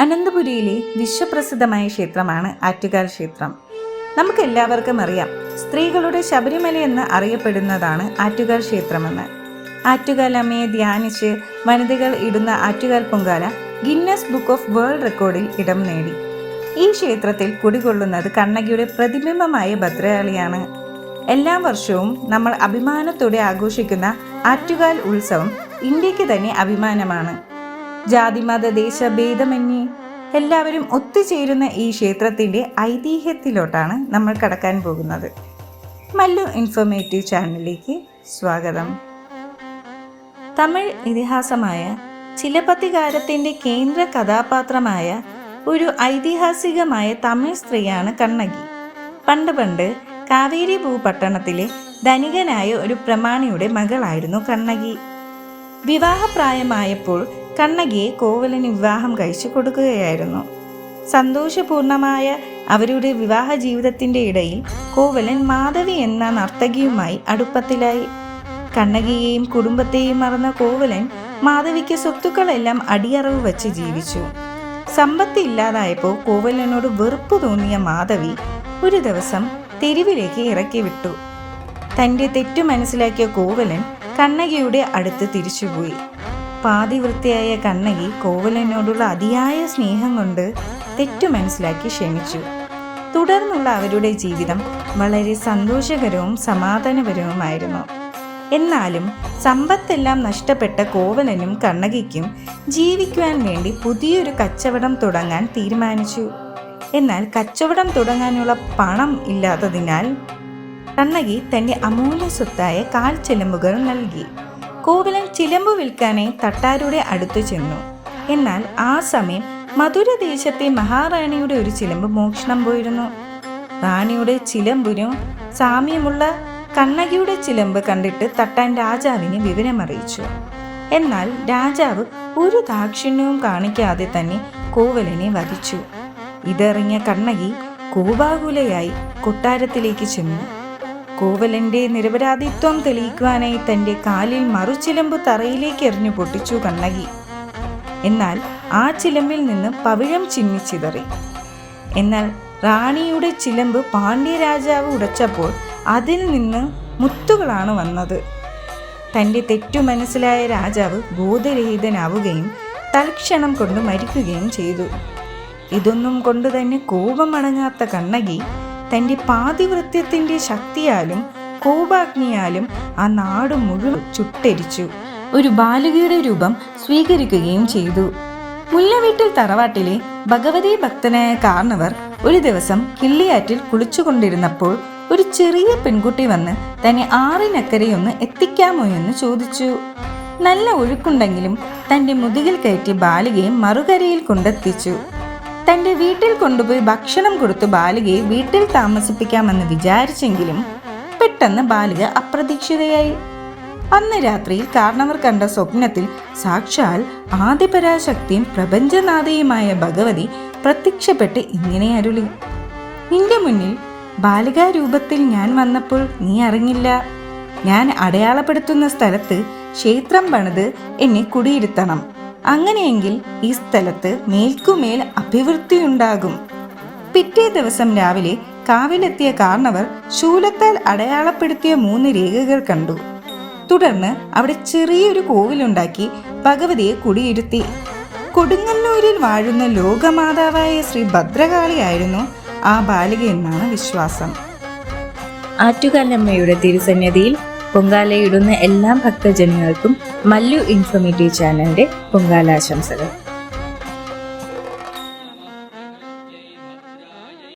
അനന്തപുരിയിലെ വിശ്വപ്രസിദ്ധമായ ക്ഷേത്രമാണ് ആറ്റുകാൽ ക്ഷേത്രം. നമുക്ക് എല്ലാവർക്കും അറിയാം സ്ത്രീകളുടെ ശബരിമല എന്ന് അറിയപ്പെടുന്നതാണ് ആറ്റുകാൽ ക്ഷേത്രമെന്ന്. ആറ്റുകാൽ അമ്മയെ ധ്യാനിച്ച് വനിതകൾ ഇടുന്ന Attukal Pongala Guinness book of world റെക്കോർഡിൽ ഇടം നേടി. ഈ ക്ഷേത്രത്തിൽ കുടികൊള്ളുന്നത് കണ്ണകിയുടെ പ്രതിബിംബമായ ഭദ്രകാളിയാണ്. എല്ലാ വർഷവും നമ്മൾ അഭിമാനത്തോടെ ആഘോഷിക്കുന്ന ആറ്റുകാൽ ഉത്സവം ഇന്ത്യയ്ക്ക് തന്നെ അഭിമാനമാണ്. ജാതിമത ദേശഭേദമന്യേ എല്ലാവരും ഒത്തുചേരുന്ന ഈ ക്ഷേത്രത്തിന്റെ ഐതിഹ്യത്തിലോട്ടാണ് നമ്മൾ കടക്കാൻ പോകുന്നത്. മല്ലു ഇൻഫോർമേറ്റീവ് ചാനലിലേക്ക് സ്വാഗതം. തമിഴ് ഇതിഹാസമായ ചിലപ്പതികാരത്തിന്റെ കേന്ദ്ര കഥാപാത്രമായ ഒരു ഐതിഹാസികമായ തമിഴ് സ്ത്രീയാണ് കണ്ണകി. പണ്ട് പണ്ട് കാവേരി ഭൂപട്ടണത്തിലെ ധനികനായ ഒരു പ്രമാണിയുടെ മകളായിരുന്നു കണ്ണകി. വിവാഹപ്രായമായപ്പോൾ കണ്ണകിയെ കോവലന് വിവാഹം കഴിച്ചു കൊടുക്കുകയായിരുന്നു. സന്തോഷപൂർണമായ അവരുടെ വിവാഹ ജീവിതത്തിന്റെ ഇടയിൽ കോവലൻ മാധവി എന്ന നർത്തകിയുമായി അടുപ്പത്തിലായി. കണ്ണകിയെയും കുടുംബത്തെയും മറന്ന കോവലൻ മാധവിക്ക് സ്വത്തുക്കളെല്ലാം അടിയറവ് വെച്ച് ജീവിച്ചു. സമ്പത്ത് ഇല്ലാതായപ്പോൾ കോവലനോട് വെറുപ്പ് തോന്നിയ മാധവി ഒരു ദിവസം തെരുവിലേക്ക് ഇറക്കി വിട്ടു. തന്റെ തെറ്റു മനസ്സിലാക്കിയ കോവലൻ കണ്ണകിയുടെ അടുത്ത് തിരിച്ചുപോയി. പാതിവൃത്തിയായ കണ്ണകി കോവലനോടുള്ള അതിയായ സ്നേഹം കൊണ്ട് തെറ്റു മനസ്സിലാക്കി ക്ഷമിച്ചു. തുടർന്നുള്ള അവരുടെ ജീവിതം വളരെ സന്തോഷകരവും സമാധാനപരവുമായിരുന്നു. എന്നാലും സമ്പത്തെല്ലാം നഷ്ടപ്പെട്ട കോവലനും കണ്ണകിക്കും ജീവിക്കുവാൻ വേണ്ടി പുതിയൊരു കച്ചവടം തുടങ്ങാൻ തീരുമാനിച്ചു. എന്നാൽ കച്ചവടം തുടങ്ങാനുള്ള പണം ഇല്ലാത്തതിനാൽ കണ്ണകി തന്റെ അമൂല്യ സ്വത്തായ കാൽ ചെലമ്പുകൾ നൽകി. ചിലമ്പ് വിൽക്കാനായി തട്ടാരുടെ അടുത്തു ചെന്നു. എന്നാൽ ആ സമയം മധുരദേശത്തെ മഹാറാണിയുടെ ഒരു ചിലമ്പ് മോഷണം പോയിരുന്നു. റാണിയുടെ ചിലമ്പിനും സാമ്യമുള്ള കണ്ണകിയുടെ ചിലമ്പ് കണ്ടിട്ട് തട്ടാൻ രാജാവിനെ വിവരമറിയിച്ചു. എന്നാൽ രാജാവ് ഒരു ദാക്ഷിണ്യവും കാണിക്കാതെ തന്നെ കോവലനെ വധിച്ചു. ഇതറിഞ്ഞ കണ്ണകി കോപാകുലയായി കൊട്ടാരത്തിലേക്ക് ചെന്നു. കോവലന്റെ നിരപരാധിത്വം തെളിയിക്കുവാനായി തന്റെ കാലിൽ മറുചിലമ്പ് തറയിലേക്ക് എറിഞ്ഞു പൊട്ടിച്ചു കണ്ണകി. എന്നാൽ ആ ചിലമ്പിൽ നിന്ന് പവിഴം ചിന്നിച്ചിതറി എന്നാൽ റാണിയുടെ ചിലമ്പ് പാണ്ഡ്യരാജാവ് ഉടച്ചപ്പോൾ അതിൽ നിന്ന് മുത്തുകളാണ് വന്നത്. തന്റെ തെറ്റു മനസ്സിലായ രാജാവ് ബോധരഹിതനാവുകയും തൽക്ഷണം കൊണ്ട് മരിക്കുകയും ചെയ്തു. ഇതൊന്നും കൊണ്ട് തന്നെ കണ്ണകി തന്റെ പാതിവൃത്യത്തിന്റെ ശക്തിയാലും കോപാഗ്നിയാലും ആ നാട് മുഴുവൻ ചുട്ടരിച്ചു. ഒരു ബാലികയുടെ രൂപം സ്വീകരിക്കുകയും ചെയ്തു. മുല്ലവീട്ടിൽ തറവാട്ടിലെ ഭഗവതി ഭക്തനായ കാർണവർ ഒരു ദിവസം കിള്ളിയാറ്റിൽ കുളിച്ചുകൊണ്ടിരുന്നപ്പോൾ ഒരു ചെറിയ പെൺകുട്ടി വന്ന് തന്നെ ആറിനക്കരയൊന്ന് എത്തിക്കാമോ എന്ന് ചോദിച്ചു. നല്ല ഒഴുക്കുണ്ടെങ്കിലും തന്റെ മുതുകിൽ കയറ്റി ബാലികയെ മറുകരയിൽ കൊണ്ടെത്തിച്ചു. തന്റെ വീട്ടിൽ കൊണ്ടുപോയി ഭക്ഷണം കൊടുത്ത് ബാലികയെ വീട്ടിൽ താമസിപ്പിക്കാമെന്ന് വിചാരിച്ചെങ്കിലും പെട്ടെന്ന് ബാലിക അപ്രതീക്ഷിതയായി. അന്ന് രാത്രിയിൽ കാരണവർ കണ്ട സ്വപ്നത്തിൽ സാക്ഷാൽ ആദിപരാശക്തിയും പ്രപഞ്ചനാഥയുമായ ഭഗവതി പ്രത്യക്ഷപ്പെട്ട് ഇങ്ങനെ അരുളി നിന്റെ മുന്നിൽ ബാലികാരൂപത്തിൽ ഞാൻ വന്നപ്പോൾ നീ അറിഞ്ഞില്ല. ഞാൻ അടയാളപ്പെടുത്തുന്ന സ്ഥലത്ത് ക്ഷേത്രം പണിത് എന്നെ കുടിയിരുത്തണം. അങ്ങനെയെങ്കിൽ ഈ സ്ഥലത്ത് മേൽക്കുമേൽ അഭിവൃദ്ധിയുണ്ടാകും. പിറ്റേ ദിവസം രാവിലെ കാവിലെത്തിയ കാർണവർ ശൂലത്താൽ അടയാളപ്പെടുത്തിയ മൂന്ന് രേഖകൾ കണ്ടു. തുടർന്ന് അവിടെ ചെറിയൊരു കോവിലുണ്ടാക്കി ഭഗവതിയെ കുടിയിരുത്തി. കൊടുങ്ങല്ലൂരിൽ വാഴുന്ന ലോകമാതാവായ ശ്രീ ഭദ്രകാളിയായിരുന്നു ആ ബാലികയെന്നാണ് വിശ്വാസം. ആറ്റുകാലമ്മയുടെ തിരുസന്നിധിയിൽ പൊങ്കാലയിടുന്ന എല്ലാ ഭക്തജനങ്ങൾക്കും മല്ലു ഇൻഫോർമേറ്റീവ് ചാനലിന്റെ പൊങ്കാലാശംസകൾ.